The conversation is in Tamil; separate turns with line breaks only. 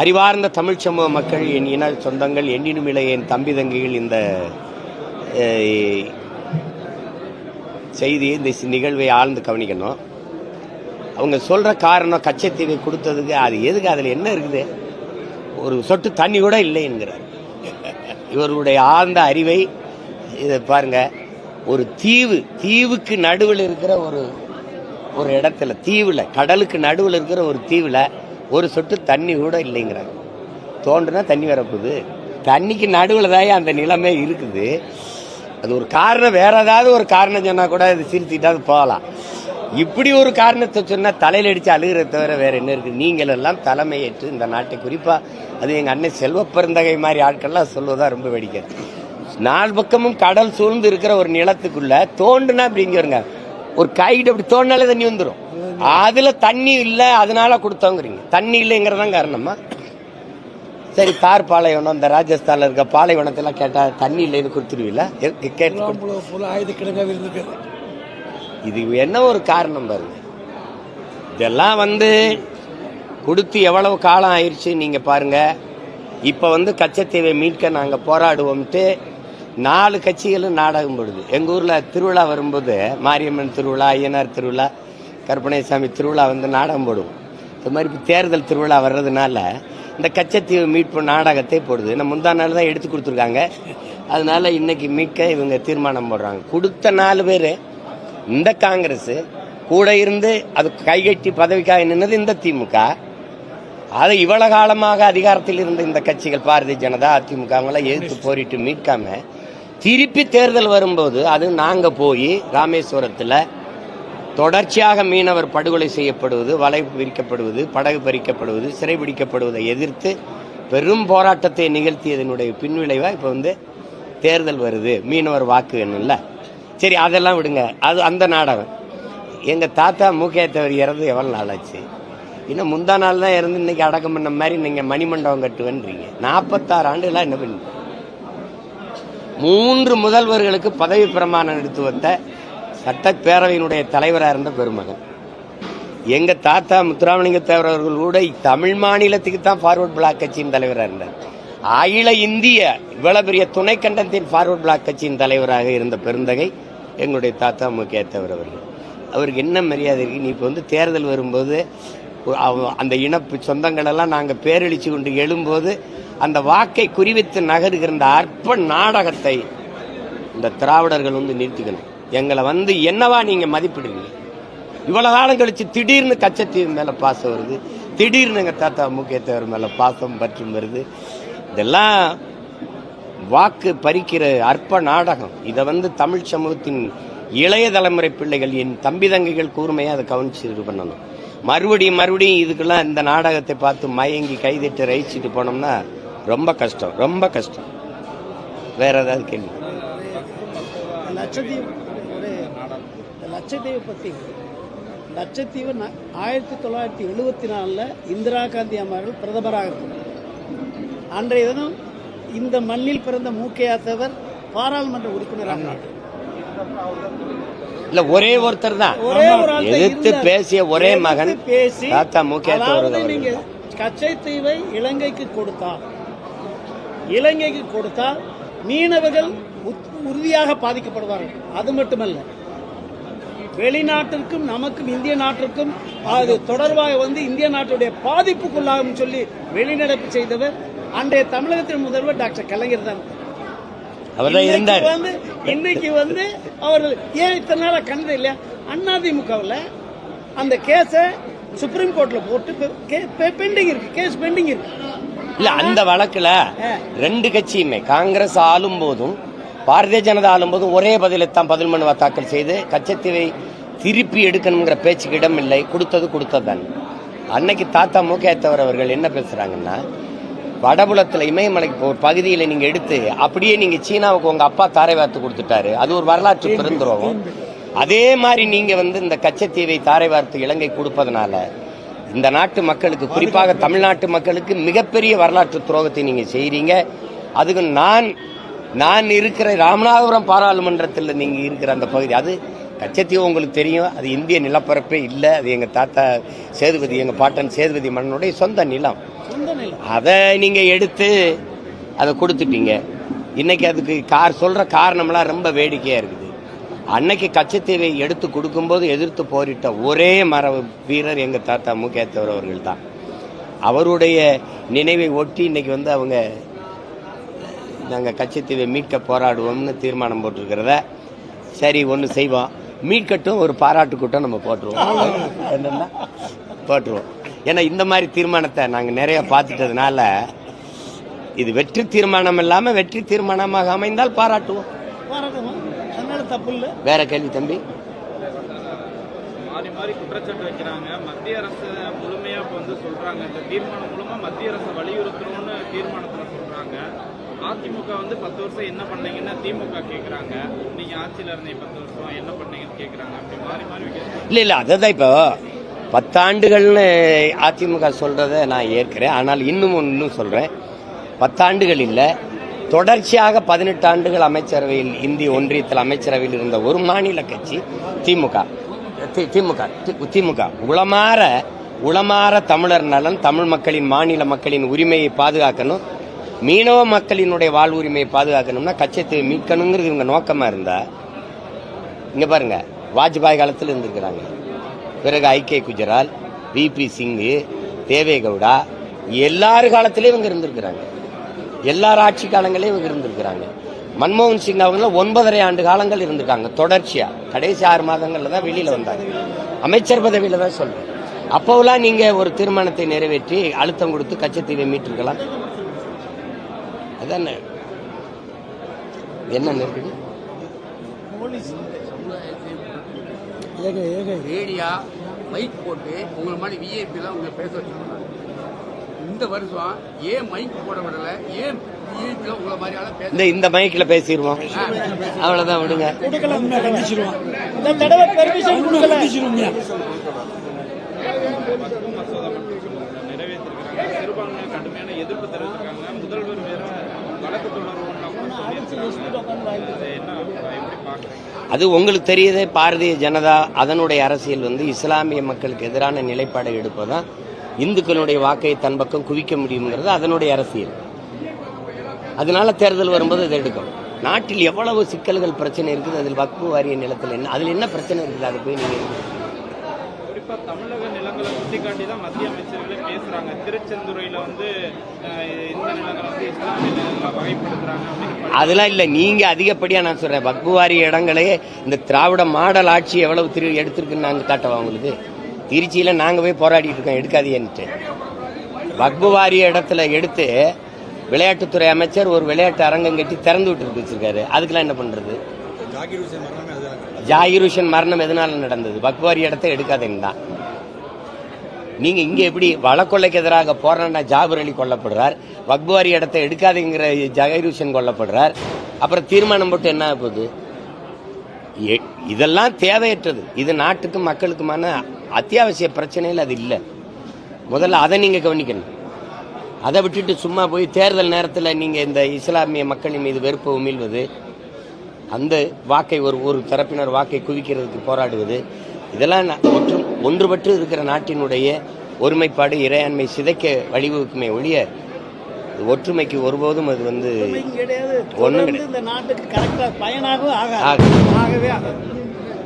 அறிவார்ந்த தமிழ் சமூக மக்கள் என் இன சொந்தங்கள் எண்ணினும் இல்லை என் தம்பி தங்கிகள் இந்த செய்தி செய்தியை இந்த நிகழ்வை ஆழ்ந்து கவனிக்கணும். அவங்க சொல்கிற காரணம் கச்சத்தீவை கொடுத்ததுக்கு அது எதுக்கு அதில் என்ன இருக்குது? ஒரு சொட்டு தண்ணி கூட இல்லை என்கிறார். இவருடைய ஆழ்ந்த அறிவை இதை பாருங்க ஒரு தீவு தீவுக்கு நடுவில் இருக்கிற ஒரு ஒரு இடத்துல தீவில் கடலுக்கு நடுவில் இருக்கிற ஒரு தீவில் ஒரு சொட்டு தண்ணி கூட இல்லைங்கிறாங்க தோன்றுனா தண்ணி வரப்போகுது. தண்ணிக்கு நடுவில் தான் அந்த நிலைமை இருக்குது. அது ஒரு காரணம் வேற ஏதாவது ஒரு காரணம் சொன்னால் கூட அது சிரிச்சுட்டாது போகலாம். இப்படி ஒரு காரணத்தை சொன்னால் தலையில் அடித்து அழுகிறத தவிர வேறு என்ன இருக்குது நீங்கள் எல்லாம் தலைமையேற்று இந்த நாட்டை. குறிப்பாக அது எங்கள் அண்ணன் செல்வ பெருந்தகை மாதிரி ஆட்கள்லாம் சொல்லுவதாக ரொம்ப வேடிக்கை. நாலு பக்கமும் கடல் சூழ்ந்து இருக்கிற ஒரு நிலத்துக்குள்ளே தோண்டுனா அப்படிங்கிறங்க ஒரு கைட்டு அப்படி தோண்டினாலே தண்ணி வந்துடும் அதுல தண்ணி இல்ல அதனால கொடுத்தோங்கிறீங்க. தண்ணி இல்லைங்கிறதான் காரணமா சரி தார் பாலைவனம் இந்த ராஜஸ்தான்ல இருக்க பாலைவனத்தெல்லாம் கேட்டா தண்ணி இல்லைன்னு கேட்டு
இருந்திருக்கு
இது என்ன ஒரு காரணம் பாருங்க. இதெல்லாம் வந்து கொடுத்து எவ்வளவு காலம் ஆயிடுச்சு நீங்க பாருங்க. இப்ப வந்து கச்சத்தீவை மீட்க நாங்க போராடுவோம்ட்டு நாலு கட்சிகளும் நாடகம் போடுது. எங்க ஊர்ல திருவிழா வரும்போது மாரியம்மன் திருவிழா ஐயனார் திருவிழா கருப்பணேசாமி திருவிழா வந்து நாடகம் போடுவோம். இது மாதிரி இப்ப தேர்தல் திருவிழா வர்றதுனால இந்த கச்சத்தீவு மீட்பு நாடகத்தை போடுது. நம்ம முந்தா நாள் தான் எடுத்து கொடுத்துருக்காங்க. அதனால இன்னைக்கு மீட்க இவங்க தீர்மானம் போடுறாங்க. கொடுத்த நாலு பேர் இந்த காங்கிரஸ் கூட இருந்து அது கைகட்டி பதவிக்காக நின்னது இந்த திமுக. அதை இவ்வளவு காலமாக அதிகாரத்தில் இருந்த இந்த கட்சிகள் பாரதிய ஜனதா அதிமுக அவங்களாம் எதிர்த்து போரிட்டு மீட்காம திருப்பி தேர்தல் வரும்போது அது நாங்க போய் ராமேஸ்வரத்துல தொடர்ச்சியாக மீனவர் படுகொலை செய்யப்படுவது வலை விரிக்கப்படுவது படகு பறிக்கப்படுவது சிறைபிடிக்கப்படுவதை எதிர்த்து பெரும் போராட்டத்தை நிகழ்த்தியதனுடைய பின்விளைவாக இப்போ வந்து தேர்தல் வருது. மீனவர் வாக்கு வேணும்ல சரி அதெல்லாம் விடுங்க. அது அந்த நாடகம். எங்கள் தாத்தா மூக்கையத்தவர் இறந்து எவ்வளோ நாள் ஆச்சு இன்னும் முந்தா நாள் தான் இறந்து இன்னைக்கு அடக்கம் பண்ண மாதிரி நீங்கள் மணிமண்டபம் கட்டுவேன்றீங்க. நாற்பத்தாறு ஆண்டுகளாக என்ன பண்ணி மூன்று முதல்வர்களுக்கு பதவி பிரமாணம் எடுத்து வந்த சட்டப்பேரவையினுடைய தலைவராக இருந்த பெருமகன். எங்க தாத்தா முத்துராமலிங்க தேவர் அவர்கள் கூட தமிழ் மாநிலத்துக்கு தான் ஃபார்வர்ட் பிளாக் கட்சியின் தலைவராக இருந்தார். அகில இந்திய இவ்வளவு பெரிய துணை கண்டத்தின் ஃபார்வர்ட் பிளாக் கட்சியின் தலைவராக இருந்த பெருந்தகை எங்களுடைய தாத்தா முக்கிய தேவர் அவர்கள். அவருக்கு என்ன மரியாதை இருக்கு? நீ இப்போ வந்து தேர்தல் வரும்போது அவ- அந்த இனப்பு சொந்தங்கள் எல்லாம் நாங்கள் பேரழிச்சு கொண்டு எழும்போது அந்த வாக்கை குறிவித்து நகருகிற அந்த அற்ப நாடகத்தை இந்த திராவிடர்கள் வந்து நிறுத்திக்கணும். எங்களை வந்து என்னவா நீங்கள் மதிப்பிடுவீங்க? இவ்வளோ காலம் கழித்து திடீர்னு கச்சத்தீவு மேலே பாசம் வருது. திடீர்னு எங்கள் தாத்தா முக்கியத்தவர் மேலே பாசம் பற்றும் வருது. இதெல்லாம் வாக்கு பறிக்கிற அற்ப நாடகம். இதை வந்து தமிழ் சமூகத்தின் இளைய தலைமுறை பிள்ளைகள் என் தம்பி தங்கைகள் கூர்மையாக அதை கவனிச்சு இது பண்ணணும். மறுபடியும் மறுபடியும் இதுக்கெல்லாம் இந்த நாடகத்தை பார்த்து மயங்கி கைதிட்டு ரயிச்சிட்டு போனோம்னா ரொம்ப கஷ்டம் ரொம்ப கஷ்டம். வேற ஏதாவது கேள்வி?
இந்த லட்சத்தீவு பற்றி லட்சத்தீவு ஆயிரத்தி தொள்ளாயிரத்தி எழுபத்தி நாலில் இந்திரா காந்தி அம்மார்கள் பிரதமராக இருந்தார். அன்றைய தினம் இந்த மண்ணில் பிறந்த மூக்கையாத்தவர் பாராளுமன்ற உறுப்பினராக
இல்ல ஒரே ஒருத்தர் தான். எதிர்த்து. பேசிய ஒரே மகன்
பேசி
தாத்தா முக்கியத்தவர்
நீங்க கச்சைத்தீவை இலங்கைக்கு கொடுத்தால் இலங்கைக்கு கொடுத்தால் மீனவர்கள் உறுதியாக பாதிக்கப்படுவார்கள். அது மட்டுமல்ல வெளிநாட்டிற்கும் நமக்கும் இந்திய நாட்டிற்கும் அது தொடர்பாக வந்து இந்திய நாட்டுடைய பாதிப்புக்குள்ளாகும் சொல்லி வெளிநடப்பு செய்தவர் அன்றைய தமிழகத்தின் முதல்வர் டாக்டர் கலைஞர் தான். இன்னைக்கு வந்து அவர்கள் ஏன் இத்தனை நாளா கண்டது இல்லையா? அதிமுகவில் அந்த கேஸை சுப்ரீம் கோர்ட்ல போட்டு பெண்டிங் இருக்கு கேஸ் பெண்டிங் இருக்கு.
இல்ல அந்த வழக்குல ரெண்டு கட்சியுமே காங்கிரஸ் ஆளும் போதும் பாரதிய ஜனதா ஆளும் போதும் ஒரே பதிலைத்தான் பதில் மனுவா தாக்கல் செய்து கச்சத்தீவை திருப்பி எடுக்கணுங்கிற பேச்சுக்கு இடம் இல்லை கொடுத்தது கொடுத்ததுதான். அன்னைக்கு தாத்தா மூக்கையத்தவர் அவர்கள் என்ன பேசுறாங்கன்னா வடபுலத்துல இமயமலைக்கு ஒரு பகுதியில நீங்க எடுத்து அப்படியே நீங்க சீனாவுக்கு உங்க அப்பா தாரை வார்த்து கொடுத்துட்டாரு. அது ஒரு வரலாற்று பெருந்துரோகம். அதே மாதிரி நீங்க வந்து இந்த கச்சத்தீவை தாரை வார்த்து இலங்கை கொடுப்பதனால இந்த நாட்டு மக்களுக்கு குறிப்பாக தமிழ்நாட்டு மக்களுக்கு மிகப்பெரிய வரலாற்று துரோகத்தை நீங்க செய்றீங்க. அதுக்கு நான் நான் இருக்கிற ராமநாதபுரம் பாராளுமன்றத்தில் நீங்க இருக்கிற அந்த பகுதி அது கச்சத்தீவு உங்களுக்கு தெரியும். அது இந்திய நிலப்பரப்பே இல்லை. அது எங்க தாத்தா சேதுபதி எங்க பாட்டன் சேதுபதி மன்னனுடைய சொந்த நிலம். அதை நீங்க எடுத்து அதை கொடுத்துட்டீங்க. இன்னைக்கு அதுக்கு கார் சொல்ற காரணம்லாம் ரொம்ப வேடிக்கையா இருக்குது. அன்னைக்கு கச்சத்தீவை எடுத்து கொடுக்கும்போது எதிர்த்து போரிட்ட ஒரே மர வீரர் எங்க தாத்தா முகேத்தவர் அவர்கள் தான். அவருடைய நினைவை ஒட்டி இன்னைக்கு வந்து அவங்க நாங்கள் கச்சத்தீவை மீட்க போராடுவோம்னு தீர்மானம் போட்டிருக்கிறத சரி ஒன்று செய்வோம் மீட்கட்டும் ஒரு பாராட்டு கூட்டம் நம்ம போட்டுருவோம். என்னென்னா போட்டுருவோம். ஏன்னா இந்த மாதிரி தீர்மானத்தை நாங்கள் நிறைய பார்த்துட்டதுனால இது வெற்றி தீர்மானம் இல்லாமல் வெற்றி தீர்மானமாக அமைந்தால் பாராட்டுவோம்.
தப்பு இல்லை
வேற கேள்வி தம்பி?
மாறி மாறி குற்றச்சாட்டு வைக்கிறாங்க. மத்திய அரசு முழுமையா வந்து சொல்றாங்க. இந்த தீர்மானம் மூலமா மத்திய அரசு வலியுறுத்தணும்னு தீர்மானத்துல சொல்றாங்க. அதிமுக வந்து பத்து வருஷம் என்ன பண்ணீங்கன்னா திமுக கேக்குறாங்க. நீங்க ஆட்சியில இருந்தீங்க பத்து வருஷம் என்ன பண்ணீங்கன்னு கேக்குறாங்க. அப்படி மாறி மாறி
இல்லை இல்லை அதுதான் இப்போ பத்தாண்டுகள்னு அதிமுக சொல்றதை நான் ஏற்கிறேன். ஆனால் இன்னும் இன்னும் சொல்றேன். பத்தாண்டுகள் இல்லை. தொடர்ச்சியாக பதினெட்டு ஆண்டுகள் அமைச்சரவையில் இந்திய ஒன்றியத்தில் அமைச்சரவையில் இருந்த ஒரு மாநில கட்சி திமுக. திமுக திமுக. உளமாற உளமாற தமிழர் நலன் தமிழ் மக்களின் மாநில மக்களின் உரிமையை பாதுகாக்கணும். மீனவ மக்களினுடைய வாழ்வுரிமையை பாதுகாக்கணும்னா கச்சத்தை மீட்கணுங்கிறது இவங்க நோக்கமாக இருந்தா இங்கே பாருங்க வாஜ்பாய் காலத்தில் இருந்திருக்கிறாங்க. பிறகு I K Gujral V P Singh Deve Gowda எல்லார் காலத்திலையும் இவங்க இருந்திருக்கிறாங்க. எல்லார் ஆட்சி காலங்களையும் இவங்க இருந்திருக்கிறாங்க. மன்மோகன் சிங் அவங்கள ஒன்பதரை ஆண்டு காலங்கள் இருந்திருக்காங்க தொடர்ச்சியாக கடைசி ஆறு மாதங்களில் தான் வெளியில் வந்தாங்க அமைச்சர் பதவியில் தான் சொல்கிறேன் அப்போவெல்லாம் நீங்கள் ஒரு தீர்மானத்தை நிறைவேற்றி அழுத்தம் கொடுத்து கச்சத்தீவை மீட்டிருக்கலாம். அதான்? என்ன இருக்குது
போலீஸ். ஏக ஏக.
ரேடியா மைக் போட்டு உங்களை மாதிரி விஐபிலாம் உங்களை பேச வச்சுருக்காங்க. இந்த வருஷம் ஏன் மைக் போட விடல? ஏன் விஐபிலாம் உங்களை மாதிரி ஆள பேச
இந்த இந்த மைக்கில் பேசிடுவோம் அவ்வளோதான் விடுங்க.
நிறைவேற்றிருக்காங்க சிறுபான்மையினர் கடுமையான எதிர்ப்பு தெரிவித்திருக்காங்க முதல்வர் வேற வழக்கு தொடருவோம்னா கூட சொல்லியிருக்காங்க அது
உங்களுக்கு தெரியுதே பாரதிய ஜனதா அதனுடைய அரசியல் வந்து இஸ்லாமிய மக்களுக்கு எதிரான நிலைப்பாடை எடுப்பதான் இந்துக்களுடைய வாக்கை தன் பக்கம் குவிக்க முடியுங்கிறது அதனுடைய அரசியல். அதனால தேர்தல் வரும்போது இதை எடுக்கும். நாட்டில் எவ்வளவு சிக்கல்கள் பிரச்சனை இருக்குது அதில் வக்பு வாரிய நிலத்தில் என்ன அதில் என்ன பிரச்சனை இருக்குது? அதை போய் நீங்கள்
தமிழக நிலங்களை சுட்டிக்காட்டி தான் மத்திய அமைச்சர்களே பேசுறாங்க. திருச்செந்துறையில வந்து இந்த நிலங்களை வந்து இஸ்லாமிய
அதெல்லாம் இல்லை நீங்க அதிகப்படியா நான் சொல்றேன். வக்பு வாரிய இடங்களே இந்த திராவிட மாடல் ஆட்சி எவ்வளவு திரு எடுத்திருக்குன்னு நாங்க காட்டவா உங்களுக்கு? திருச்சியில நாங்க போய் போராடிட்டு இருக்கோம் எடுக்காதீன்ட்டு வக்பு வாரிய இடத்துல எடுத்து விளையாட்டுத்துறை அமைச்சர் ஒரு விளையாட்டு அரங்கம் கட்டி திறந்து விட்டு வச்சிருக்காரு. அதுக்கெல்லாம் என்ன பண்றது? ஜாகிர் ஹுசேன் மரணம் எதனால நடந்தது? வக்வாரி இடத்தை எடுக்காதீங்க தான். நீங்க இங்க எப்படி வழக்கொள்ளைக்கு எதிராக போராடின ஜாபர் அலி கொல்லப்படுறார் வக்வாரி இடத்தை எடுக்காதுங்கிற ஜாகிர் ஹுசேன் கொல்லப்படுறார் அப்புறம் தீர்மானம் போட்டு என்ன போகுது? எ- இதெல்லாம் தேவையற்றது. இது நாட்டுக்கும் மக்களுக்குமான அத்தியாவசிய பிரச்சனையில் அது இல்லை. முதல்ல அதை நீங்கள் கவனிக்கணும். அதை விட்டுட்டு சும்மா போய் தேர்தல் நேரத்தில் நீங்கள் இந்த இஸ்லாமிய மக்களின் மீது வெறுப்பு உமிழ்வது அந்த வாக்கை ஒரு ஒரு தரப்பினர் வாக்கை குவிக்கிறதுக்கு போராடுவது இதெல்லாம் ஒற்றும் ஒன்றுபட்டு இருக்கிற நாட்டினுடைய ஒருமைப்பாடு இறையாண்மை சிதைக்க வழிவகுக்குமே ஒழிய ஒற்றுமைக்கு ஒருபோதும் அது வந்து
கிடையாது.